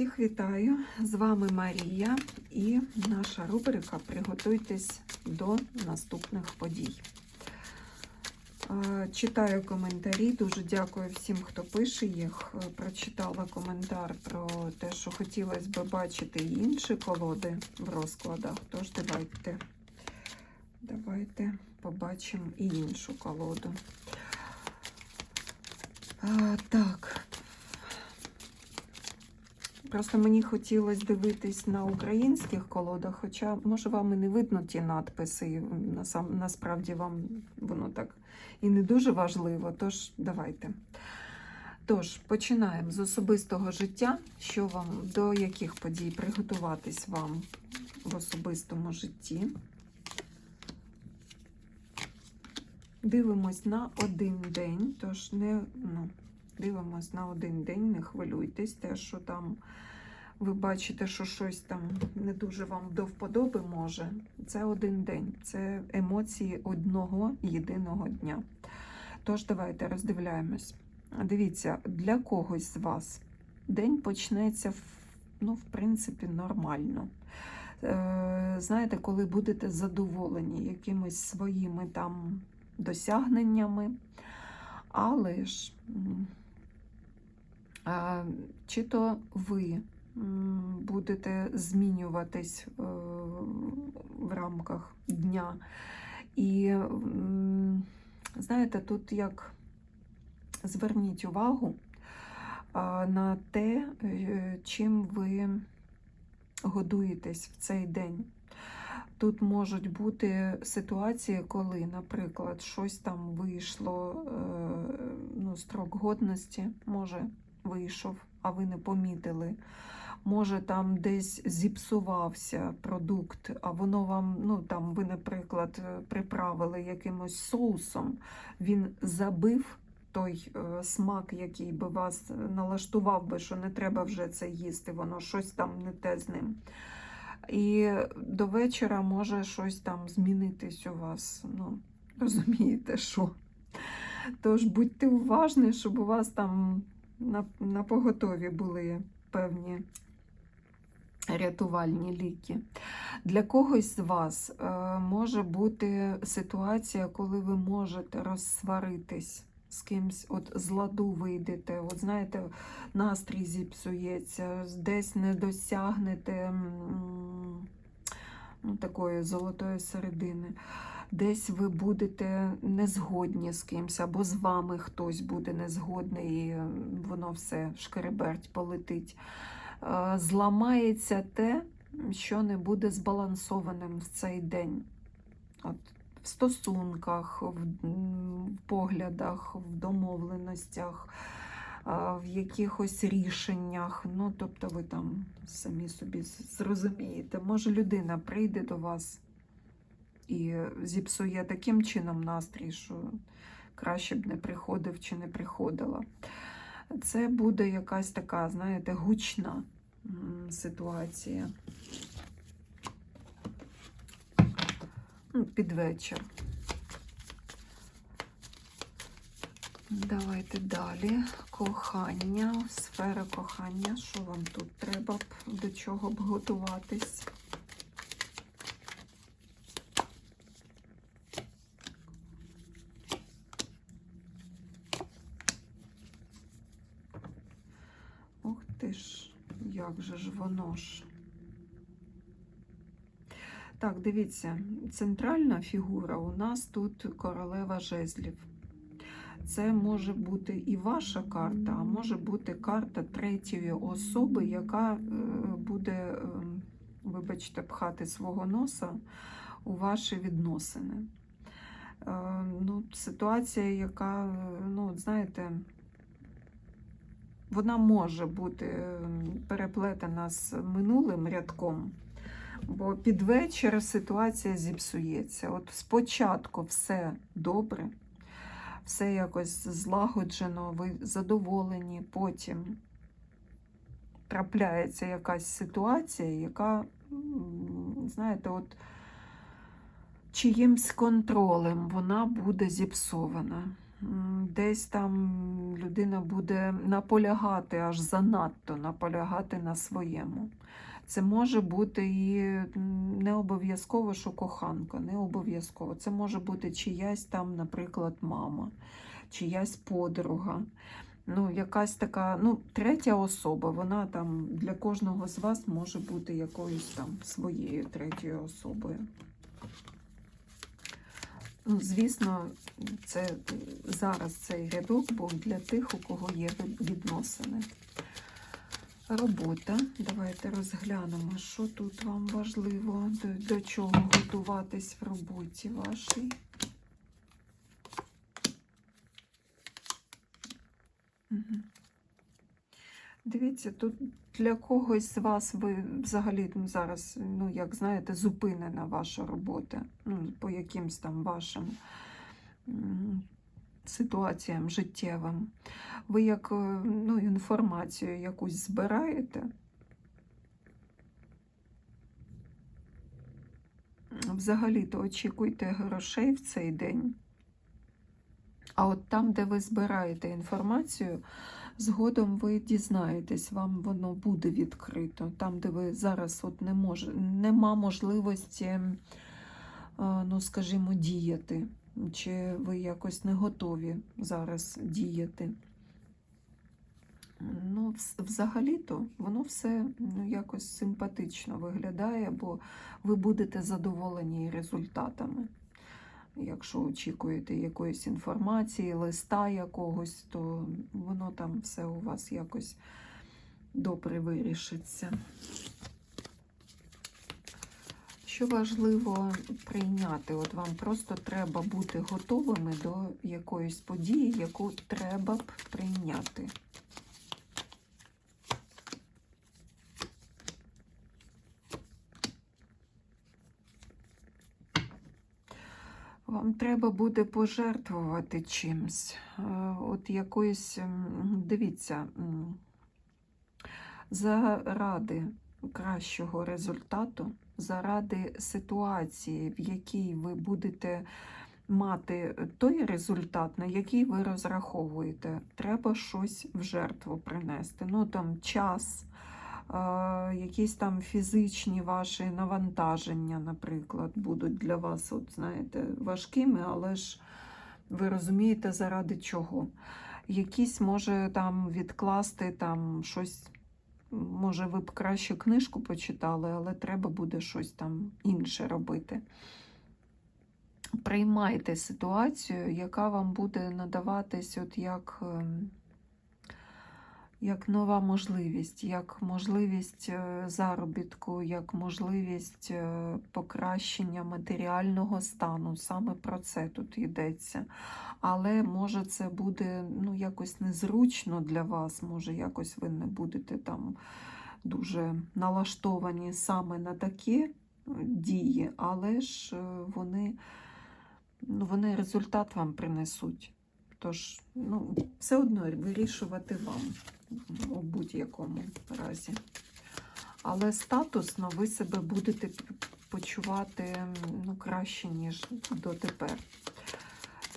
Всіх вітаю! З вами Марія і наша рубрика Приготуйтесь до наступних подій. Читаю коментарі. Дуже дякую всім, хто пише їх. Прочитала коментар про те, що хотілося б бачити інші колоди в розкладах. Тож давайте, давайте побачимо і іншу колоду. Так. Просто мені хотілося дивитись на українських колодах, хоча, може, вам і не видно ті надписи, насправді вам воно так і не дуже важливо. Тож, давайте. Тож, починаємо з особистого життя. Що вам, до яких подій приготуватись вам в особистому житті? Дивимось на один день, тож не ну, дивимось на один день, не хвилюйтесь, те, що там ви бачите, що щось там не дуже вам до вподоби може. Це один день, це емоції одного єдиного дня. Тож, давайте роздивляємось. Дивіться, для когось з вас день почнеться, ну, в принципі, нормально. Е, Знаєте, коли будете задоволені якимись своїми там досягненнями, але ж чи то ви будете змінюватись е, в рамках дня. І знаєте, тут як зверніть увагу на те, е, чим ви годуєтесь в цей день. Тут можуть бути ситуації, коли, наприклад, щось там вийшло, е, ну, строк годності, може, вийшов, а ви не помітили. Може, там десь зіпсувався продукт, а воно вам, ну там ви, наприклад, приправили якимось соусом, він забив той е, смак, який би вас налаштував би, що не треба вже це їсти, воно щось там не те з ним. І до вечора може щось там змінитись у вас. Ну, розумієте, що. Тож будьте уважні, щоб у вас там на, на поготові були певні рятувальні ліки. Для когось з вас е, може бути ситуація, коли ви можете розсваритись з кимсь, от з ладу вийдете, от знаєте, настрій зіпсується, десь не досягнете ну, такої золотої середини. Десь ви будете незгодні з кимось, або з вами хтось буде незгодний, і воно все шкереберть полетить. Е, зламається те, що не буде збалансованим в цей день. От, В стосунках, в поглядах, в домовленостях, е, в якихось рішеннях. Ну, тобто, ви там самі собі зрозумієте, може людина прийде до вас і зіпсує таким чином настрій, що краще б не приходив чи не приходила. Це буде якась така, знаєте, гучна ситуація. Ну, під вечір. Давайте далі. Кохання, сфера кохання. Що вам тут треба до чого б готуватись? Ж, як же ж воно ж. Так, дивіться, центральна фігура у нас тут королева жезлів. Це може бути і ваша карта, а може бути карта третьої особи, яка е, буде, вибачте, пхати свого носа у ваші відносини. Е, ну, Ситуація, яка, ну, знаєте, вона може бути переплетена з минулим рядком, бо під вечір ситуація зіпсується. От спочатку все добре, все якось злагоджено, ви задоволені, потім трапляється якась ситуація, яка, знаєте, от чиїмсь контролем вона буде зіпсована. Десь там людина буде наполягати аж занадто наполягати на своєму. Це може бути і не обов'язково, що коханка, не обов'язково. Це може бути чиясь там, наприклад, мама, чиясь подруга. Ну, якась така, ну, третя особа, вона там для кожного з вас може бути якоюсь там своєю третьою особою. Ну, звісно, це зараз цей рядок був для тих, у кого є відносини. Робота. Давайте розглянемо, що тут вам важливо, до, до чого готуватись в роботі вашій. Мгм. Дивіться, тут для когось з вас ви взагалі зараз, ну, як знаєте, зупинена ваша робота. Ну, по якимсь там вашим ситуаціям життєвим. Ви як е, ну, інформацію якусь збираєте. Взагалі-то очікуйте грошей в цей день. А от там, де ви збираєте інформацію, згодом ви дізнаєтесь, вам воно буде відкрито. Там, де ви зараз от не мож... нема можливості, е, ну, скажімо, діяти, чи ви якось не готові зараз діяти. Ну, взагалі-то воно все ну, якось симпатично виглядає, бо ви будете задоволені результатами. Якщо очікуєте якоїсь інформації, листа якогось, то воно все у вас якось добре вирішиться. Що важливо прийняти? От вам просто треба бути готовими до якоїсь події, яку треба б прийняти. Вам треба буде пожертвувати чимсь. Е, От якоюсь, дивіться, заради кращого результату, заради ситуації, в якій ви будете мати той результат, на який ви розраховуєте, треба щось в жертву принести. Ну там час, якісь там фізичні ваші навантаження, наприклад, будуть для вас, от знаєте, важкими, але ж ви розумієте, заради чого. Якісь може там відкласти там щось. Може, ви б краще книжку почитали, але треба буде щось там інше робити. Приймайте ситуацію, яка вам буде надаватись от як, ем, як нова можливість, як можливість е, заробітку, як можливість е, покращення матеріального стану. Саме про це тут йдеться. Але може це буде ну, якось незручно для вас, може, якось ви не будете там дуже налаштовані саме на такі е, дії, але ж вони, ну, вони результат вам принесуть. Тож, ну, все одно вирішувати вам у будь-якому разі. Але статусно ви себе будете почувати ну, краще, ніж дотепер.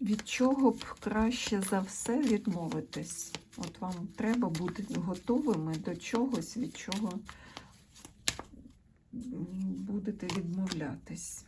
Від чого б краще за все відмовитись? От вам треба бути готовими до чогось, від чого будете відмовлятись.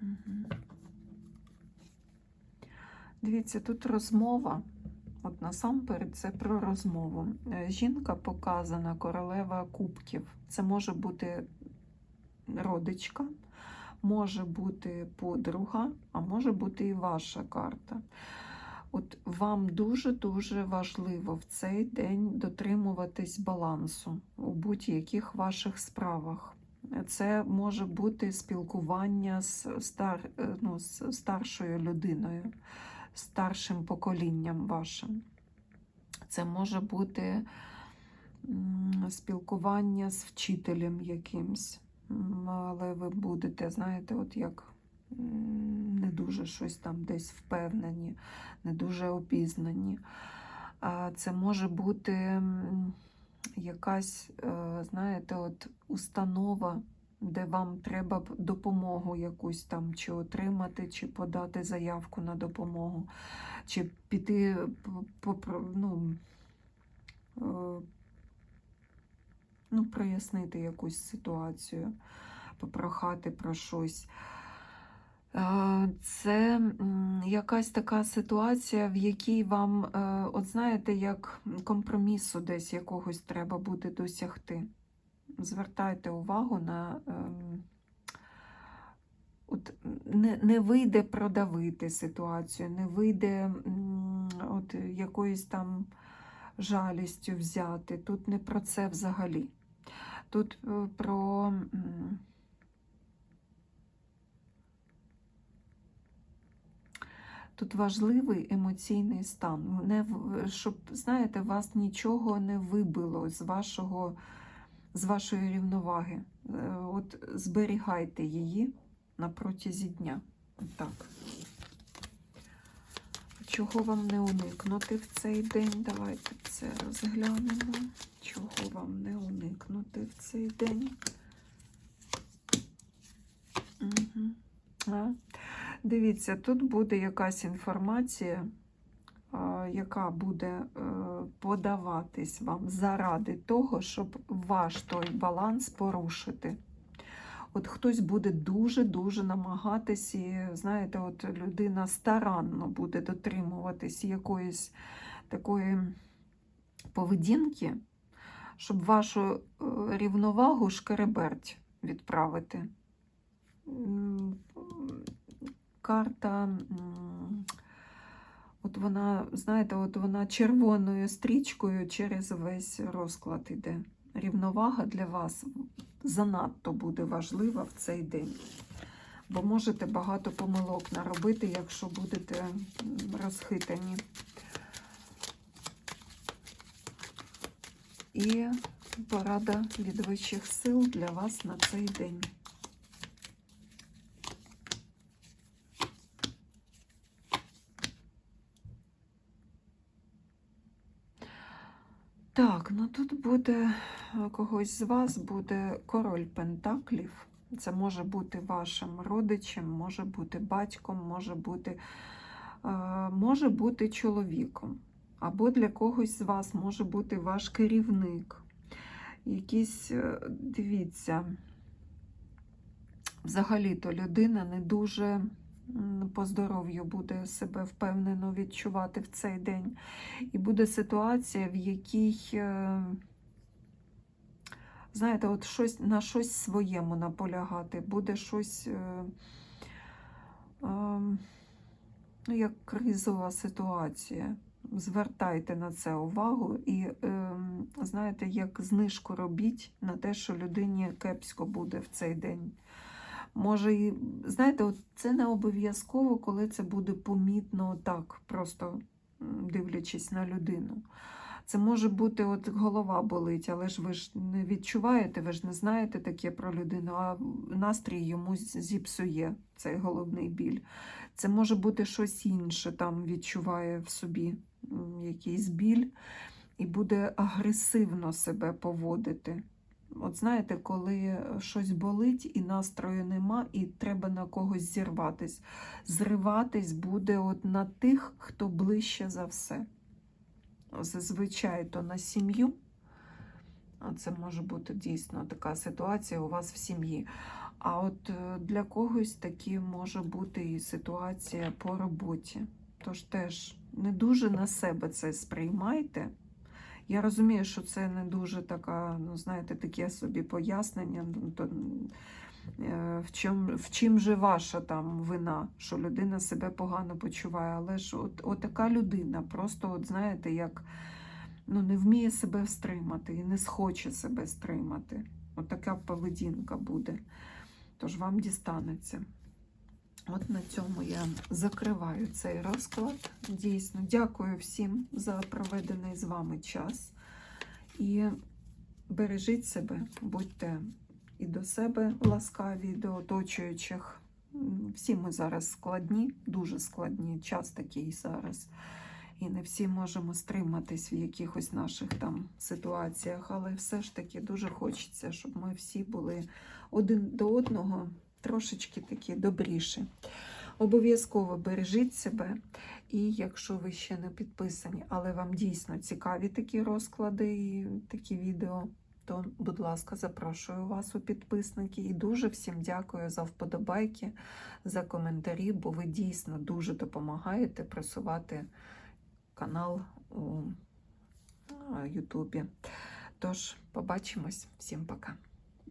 Мгм. Дивіться, тут розмова. От насамперед це про розмову. Е, Жінка показана королева кубків. Це може бути родичка, може бути подруга, а може бути і ваша карта. От вам дуже-дуже важливо в цей день дотримуватись балансу у будь-яких ваших справах. Це може бути спілкування з, стар, е, ну, з старшою людиною, старшим поколінням вашим. Це може бути спілкування з вчителем якимсь. Але ви будете, знаєте, от як не дуже щось там десь впевнені, не дуже обізнані. А Це може бути якась, е, знаєте, от установа, де вам треба допомогу якусь там чи отримати, чи подати заявку на допомогу, чи піти ну, е, ну, прояснити якусь ситуацію, попрохати про щось. Е, Це якась така ситуація, в якій вам, е, от знаєте, як компромісу десь якогось треба буде досягти. Звертайте увагу на. ем, От не, не вийде продавити ситуацію, не вийде от якоюсь там жалістю взяти. Тут не про це взагалі. Тут е, про. Тут важливий емоційний стан. Не, щоб, знаєте, вас нічого не вибило з, вашого, з вашої рівноваги. Е, От зберігайте її на протязі дня. Так. Чого вам не уникнути в цей день? Давайте це розглянемо. Чого вам не уникнути в цей день? Угу. А? Дивіться, тут буде якась інформація, яка буде е, подаватись вам заради того, щоб ваш той баланс порушити. От хтось буде дуже-дуже намагатись, і, знаєте, от людина старанно буде дотримуватись якоїсь такої поведінки, щоб вашу е, рівновагу шкереберть відправити. Карта, от вона, знаєте, от вона червоною стрічкою через весь розклад іде. Рівновага для вас занадто буде важлива в цей день. Бо можете багато помилок наробити, якщо будете розхитані. І порада від вищих сил для вас на цей день. Так, ну тут буде е, когось з вас буде король Пентаклів. Це може бути вашим родичем, може бути батьком, може бути, е, може бути чоловіком. Або для когось з вас може бути ваш керівник. Якісь, е, дивіться, взагалі-то людина не дуже по здоров'ю буде себе впевнено відчувати в цей день. І буде ситуація, в якій, е, знаєте, от щось, на щось своєму наполягати, буде щось, е, е, ну, як кризова ситуація. Звертайте на це увагу і, знаєте, як знижку робіть на те, що людині кепсько буде в цей день. Може, знаєте, от це не обов'язково, коли це буде помітно так, просто дивлячись на людину. Це може бути, от голова болить, але ж ви ж не відчуваєте, ви ж не знаєте таке про людину, а настрій йому зіпсує цей головний біль. Це може бути щось інше, там відчуває в собі якийсь біль і буде агресивно себе поводити. От знаєте, коли щось болить і настрою нема, і треба на когось зірватись. Зриватись буде от на тих, хто ближче за все. Зазвичай то на сім'ю. А Це може бути дійсно така ситуація у вас в сім'ї. А от е, для когось такі може бути і ситуація по роботі. Тож теж не дуже на себе це сприймайте. Я розумію, що це не дуже така, ну, знаєте, таке собі пояснення. ну, е, в, чим, в чим же ваша там вина, що людина себе погано почуває. Але ж от, от така людина, просто, от знаєте, як ну, не вміє себе стримати і не схоче себе стримати. От така поведінка буде. Тож вам дістанеться. От на цьому я закриваю цей розклад. Дійсно, дякую всім за проведений з вами час. І бережіть себе, будьте і до себе ласкаві, і до оточуючих. Всі ми зараз складні, дуже складні, час такий зараз. І не всі можемо стриматись в якихось наших там ситуаціях, але все ж таки дуже хочеться, щоб ми всі були один до одного трошечки такі добріші. Обов'язково бережіть себе, і якщо ви ще не підписані, але вам дійсно цікаві такі розклади і такі відео, то, будь ласка, запрошую вас у підписники. І дуже всім дякую за вподобайки, за коментарі, бо ви дійсно дуже допомагаєте просувати канал у Ютубі. Тож, побачимось. Всім пока.